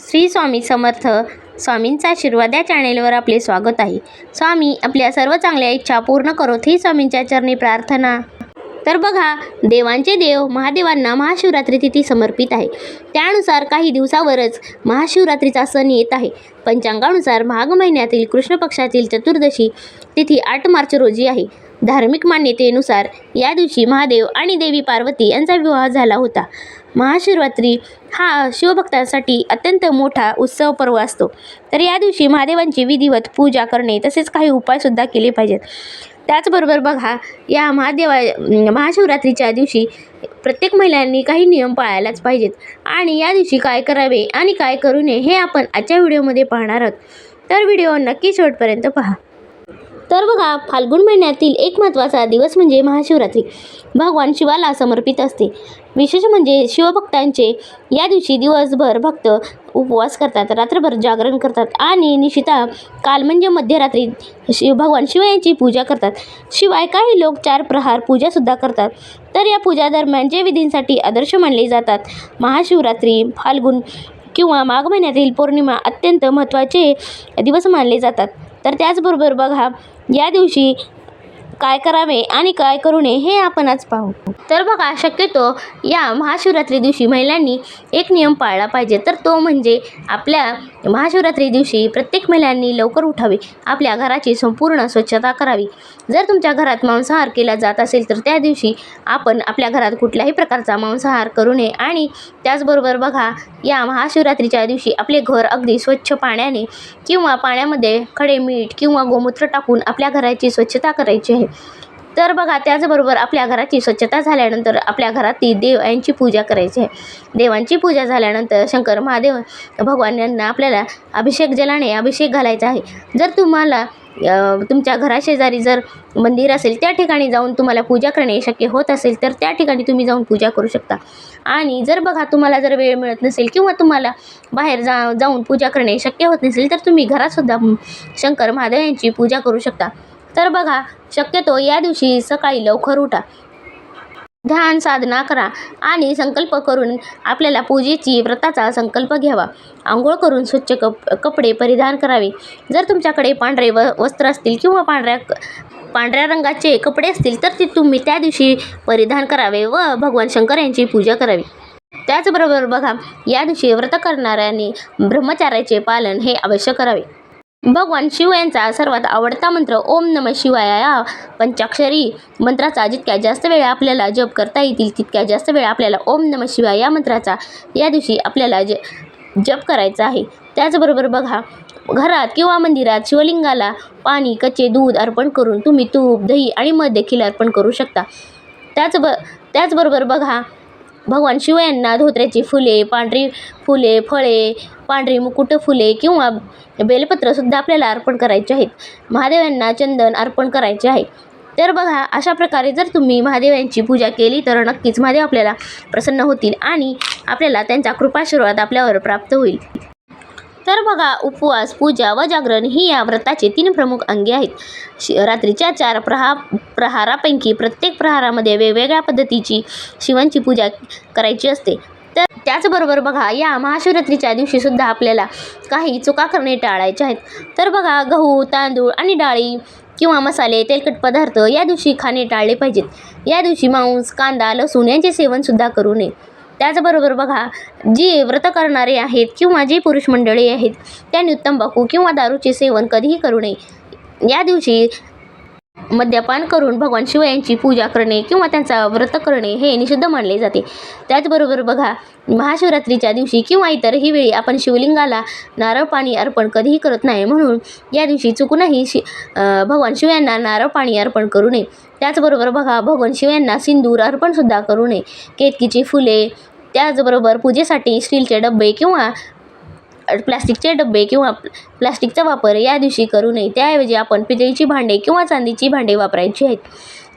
श्री स्वामी समर्थ स्वामींचा आशीर्वाद या चॅनेलवर आपले स्वागत आहे. स्वामी आपल्या सर्व चांगल्या इच्छा पूर्ण करोत ही स्वामींच्या चरणी प्रार्थना. तर बघा देवांचे देव महादेवांना महाशिवरात्री तिथी समर्पित आहे. त्यानुसार काही दिवसावरच महाशिवरात्रीचा सण येत आहे. पंचांगानुसार माघ महिन्यातील कृष्ण पक्षातील चतुर्दशी तिथी आठ मार्च रोजी आहे. धार्मिक मान्यतेनुसार या दिवशी महादेव आणि देवी पार्वती यांचा विवाह झाला होता. महाशिवरात्री हा शिवभक्तांसाठी अत्यंत मोठा उत्सव पर्व असतो. तर या दिवशी महादेवांची विधिवत पूजा करणे तसेच काही उपायसुद्धा केले पाहिजेत. त्याचबरोबर बघा या महादेवा महाशिवरात्रीच्या दिवशी प्रत्येक महिलांनी काही नियम पाळायलाच पाहिजेत. आणि या दिवशी काय करावे आणि काय करू नये हे आपण आजच्या व्हिडिओमध्ये पाहणार आहोत. तर व्हिडिओ नक्की शेवटपर्यंत पहा. तर बघा फाल्गुन महिन्यातील एक महत्त्वाचा दिवस म्हणजे महाशिवरात्री. भगवान शिवाला समर्पित असते. विशेष म्हणजे शिवभक्तांचे या दिवशी दिवसभर भक्त उपवास करतात रात्रभर जागरण करतात आणि निशिता काल म्हणजे मध्यरात्री शिव भगवान शिव यांची पूजा करतात. शिवाय काही लोक चार प्रहार पूजासुद्धा करतात. तर या पूजा दरम्यान जे विधींसाठी आदर्श मानले जातात महाशिवरात्री फाल्गुन किंवा माघ महिन्यातील पौर्णिमा अत्यंत महत्त्वाचे दिवस मानले जातात. तर त्याचबरोबर बघा या दिवशी काय करावे आणि काय करू नये हे आपण आज पाहू. तर बघा शक्यतो या महाशिवरात्री दिवशी महिलांनी एक नियम पाळला पाहिजे. तर तो म्हणजे आपल्या महाशिवरात्री दिवशी प्रत्येक महिलांनी लवकर उठावे. आपल्या घराची संपूर्ण स्वच्छता करावी. जर तुमच्या घरात मांसाहार केला जात असेल तर त्या दिवशी आपण आपल्या घरात कुठल्याही प्रकारचा मांसाहार करू नये. आणि त्याचबरोबर बघा या महाशिवरात्रीच्या दिवशी आपले घर अगदी स्वच्छ पाण्याने किंवा पाण्यामध्ये खडे मीठ किंवा गोमूत्र टाकून आपल्या घराची स्वच्छता करायची आहे. तर बघा त्याचबरोबर आपल्या घराची स्वच्छता झाल्यानंतर आपल्या घरातील देव यांची पूजा करायची आहे. देवांची पूजा झाल्यानंतर शंकर महादेव भगवान यांना आपल्याला अभिषेक जलाने अभिषेक घालायचा आहे. जर तुम्हाला तुमच्या घराशेजारी जर मंदिर असेल त्या ठिकाणी जाऊन तुम्हाला पूजा करणे शक्य होत असेल तर त्या ठिकाणी तुम्ही जाऊन पूजा करू शकता. आणि जर बघा तुम्हाला जर वेळ मिळत नसेल किंवा तुम्हाला बाहेर जा जाऊन पूजा करणे शक्य होत नसेल तर तुम्ही घरातसुद्धा शंकर महादेव यांची पूजा करू शकता. तर बघा शक्यतो या दिवशी सकाळी लवकर उठा. ध्यान साधना करा आणि संकल्प करून आपल्याला पूजेची व्रताचा संकल्प घ्यावा. आंघोळ करून स्वच्छ कप कपडे परिधान करावे. जर तुमच्याकडे पांढरे व वस्त्र असतील किंवा पांढऱ्या पांढऱ्या रंगाचे कपडे असतील तर ते तुम्ही त्या दिवशी परिधान करावे व भगवान शंकर यांची पूजा करावी. त्याचबरोबर बघा या दिवशी व्रत करणाऱ्यांनी ब्रह्मचार्याचे पालन हे अवश्य करावे. भगवान शिव यांचा सर्वात आवडता मंत्र ओम नम शिवाय या पंचाक्षरी मंत्राचा जितक्या जास्त वेळा आपल्याला जप करता येतील तितक्या जास्त वेळा आपल्याला ओम नम शिवाय या मंत्राचा या दिवशी आपल्याला ज जप करायचा आहे. त्याचबरोबर बघा घरात किंवा मंदिरात शिवलिंगाला पाणी कच्चे दूध अर्पण करून तुम्ही तूप दही आणि मध देखील अर्पण करू शकता. त्याचब त्याचबरोबर बघा भगवान शिव यांना धोत्र्याची फुले पांढरी फुले फळे पांढरी मुकुट फुले किंवा बेलपत्रसुद्धा आपल्याला अर्पण करायचे आहेत. महादेव यांना चंदन अर्पण करायचे आहे. तर बघा अशा प्रकारे जर तुम्ही महादेव यांची पूजा केली तर नक्कीच महादेव आपल्याला प्रसन्न होतील आणि आपल्याला त्यांचा कृपाशीर्वाद आपल्यावर प्राप्त होईल. तर बघा उपवास पूजा व जागरण ही या व्रताचे तीन प्रमुख अंगे आहेत. शि रात्रीच्या चार प्रहा प्रहारापैकी प्रत्येक प्रहारामध्ये वेगवेगळ्या पद्धतीची शिवांची पूजा करायची असते. तर त्याचबरोबर बघा या महाशिवरात्रीच्या दिवशीसुद्धा आपल्याला काही चुका करणे टाळायचे आहेत. तर बघा गहू तांदूळ आणि डाळी किंवा मसाले तेलकट पदार्थ या दिवशी खाणे टाळले पाहिजेत. या दिवशी मांस कांदा लसूण यांचे सेवनसुद्धा करू नये. त्याचबरोबर बघा जी व्रत करणारे आहेत किंवा जी पुरुष मंडळी आहेत त्यांनी तंबाखू किंवा दारूचे सेवन कधीही करू नये. या दिवशी मद्यपान करून भगवान शिव यांची पूजा करणे किंवा त्यांचा व्रत करणे हे निषिद्ध मानले जाते. त्याचबरोबर बघा महाशिवरात्रीच्या दिवशी किंवा इतरही वेळी आपण शिवलिंगाला नारळ पाणी अर्पण कधीही करत नाही म्हणून या दिवशी चुकूनही शि भगवान शिव यांना नारळ पाणी अर्पण करू नये. त्याचबरोबर बघा भगवान शिव यांना सिंदूर अर्पणसुद्धा करू नये. केतकीची फुले त्याचबरोबर पूजेसाठी स्टीलचे डबे किंवा प्लास्टिकचे डबे किंवा प्लास्टिकचा वापर या दिवशी करू नये. त्याऐवजी आपण पितळीची भांडे किंवा चांदीची भांडे वापरायची आहेत.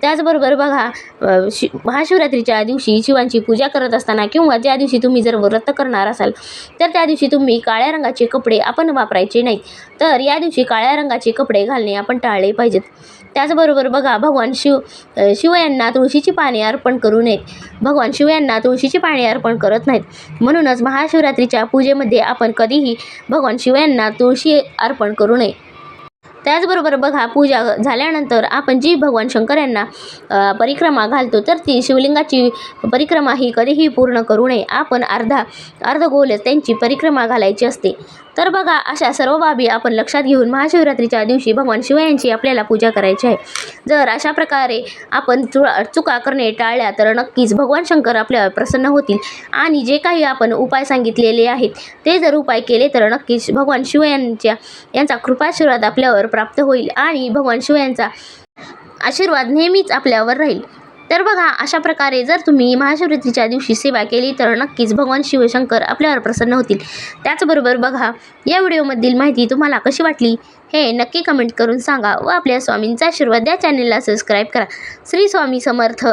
त्याचबरोबर बघा शि महाशिवरात्रीच्या दिवशी शिवांची पूजा करत असताना किंवा ज्या दिवशी तुम्ही जर व्रत करणार असाल तर त्या दिवशी तुम्ही काळ्या रंगाचे कपडे आपण वापरायचे नाहीत. तर या दिवशी काळ्या रंगाचे कपडे घालणे आपण टाळले पाहिजेत. त्याचबरोबर बघा भगवान शिव शिव यांना तुळशीची पाने अर्पण करू नयेत. भगवान शिव यांना तुळशीची पाने अर्पण करत नाहीत. म्हणूनच महाशिवरात्रीच्या पूजेमध्ये आपण कधीही भगवान शिव यांना तुळशी अर्पण करू नये. त्याचबरोबर बघा पूजा झाल्यानंतर आपण जी भगवान शंकर यांना परिक्रमा घालतो तर ती शिवलिंगाची परिक्रमा ही कधीही पूर्ण करू नये. आपण अर्धा अर्धगोलच त्यांची परिक्रमा घालायची असते. तर बघा अशा सर्व बाबी आपण लक्षात घेऊन महाशिवरात्रीच्या दिवशी भगवान शिव यांची आपल्याला पूजा करायची आहे. जर अशा प्रकारे आपण चु चुका करणे टाळल्या तर नक्कीच भगवान शंकर आपल्यावर प्रसन्न होतील आणि जे काही आपण उपाय सांगितलेले आहेत ते जर उपाय केले तर नक्कीच भगवान शिव यांच्या यांचा कृपाशीर्वाद आपल्यावर प्राप्त होईल आणि भगवान शिव यांचा आशीर्वाद नेहमीच आपल्यावर राहील. तर बघा अशा प्रकारे जर तुम्ही महाशिवरात्रीच्या दिवशी सेवा केली तर नक्कीच भगवान शिवशंकर आपल्यावर प्रसन्न होतील. त्याचबरोबर बघा या व्हिडिओमधील माहिती तुम्हाला कशी वाटली हे नक्की कमेंट करून सांगा व आपल्या स्वामींचा आशीर्वाद या चॅनलला सबस्क्राईब करा. श्री स्वामी समर्थ.